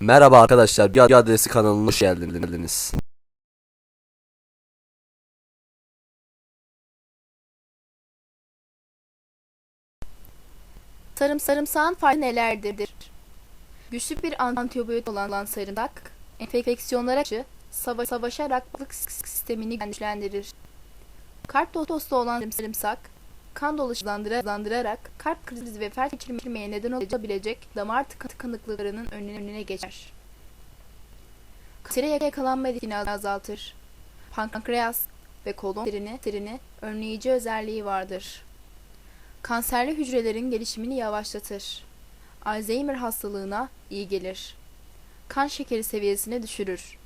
Merhaba arkadaşlar, bir adresi kanalına hoş geldiniz. Sarım sarımsağın faydaları nelerdir? Güçlü bir antibiyotik olan sarımsak, enfeksiyonlara karşı sava savaşarak bağışıklık sistemini güçlendirir. Kalp tostu olan sarımsak, kan dolaşılandırarak kalp krizi ve felç geçirmeye neden olabilecek damar tıka- tıkanıklıklarının önüne, geçer. Kansere yakalanma riskini azaltır. Pankreas ve kolon kanserini önleyici özelliği vardır. Kanserli hücrelerin gelişimini yavaşlatır. Alzheimer hastalığına iyi gelir. Kan şekeri seviyesini düşürür.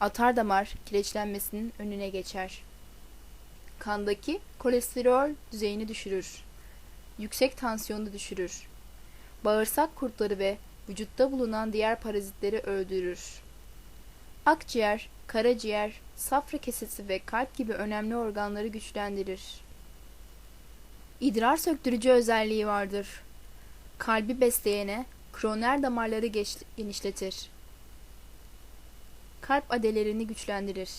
Atar damar kireçlenmesinin önüne geçer. Kandaki kolesterol düzeyini düşürür. Yüksek tansiyonu düşürür. Bağırsak kurtları ve vücutta bulunan diğer parazitleri öldürür. Akciğer, karaciğer, safra kesesi ve kalp gibi önemli organları güçlendirir. İdrar söktürücü özelliği vardır. Kalbi besleyene kroner damarları genişletir. Kalp adelerini güçlendirir.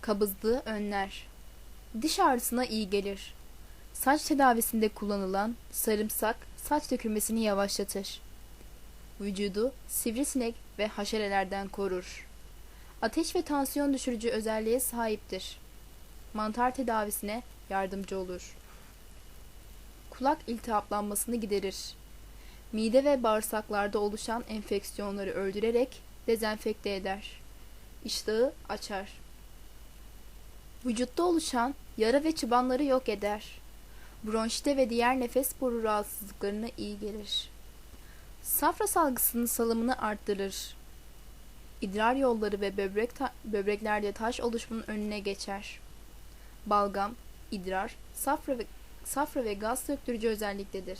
Kabızlığı önler. Diş ağrısına iyi gelir. Saç tedavisinde kullanılan sarımsak saç dökülmesini yavaşlatır. Vücudu sivrisinek ve haşerelerden korur. Ateş ve tansiyon düşürücü özelliğe sahiptir. Mantar tedavisine yardımcı olur kulak iltihaplanmasını giderir. Mide ve bağırsaklarda oluşan enfeksiyonları öldürerek dezenfekte eder. İştahı açar. Vücutta oluşan yara ve çıbanları yok eder. Bronşite ve diğer nefes boru rahatsızlıklarına iyi gelir. Safra salgısının salımını arttırır. İdrar yolları ve böbrek ta- böbreklerde taş oluşumunun önüne geçer. Balgam, idrar, safra ve safra ve gaz söktürücü özelliktedir.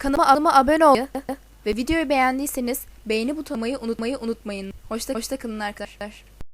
Kanalıma abone olmayı ve videoyu beğendiyseniz beğeni butonunu unutmayı unutmayın. Hoşça, hoşça kalın arkadaşlar.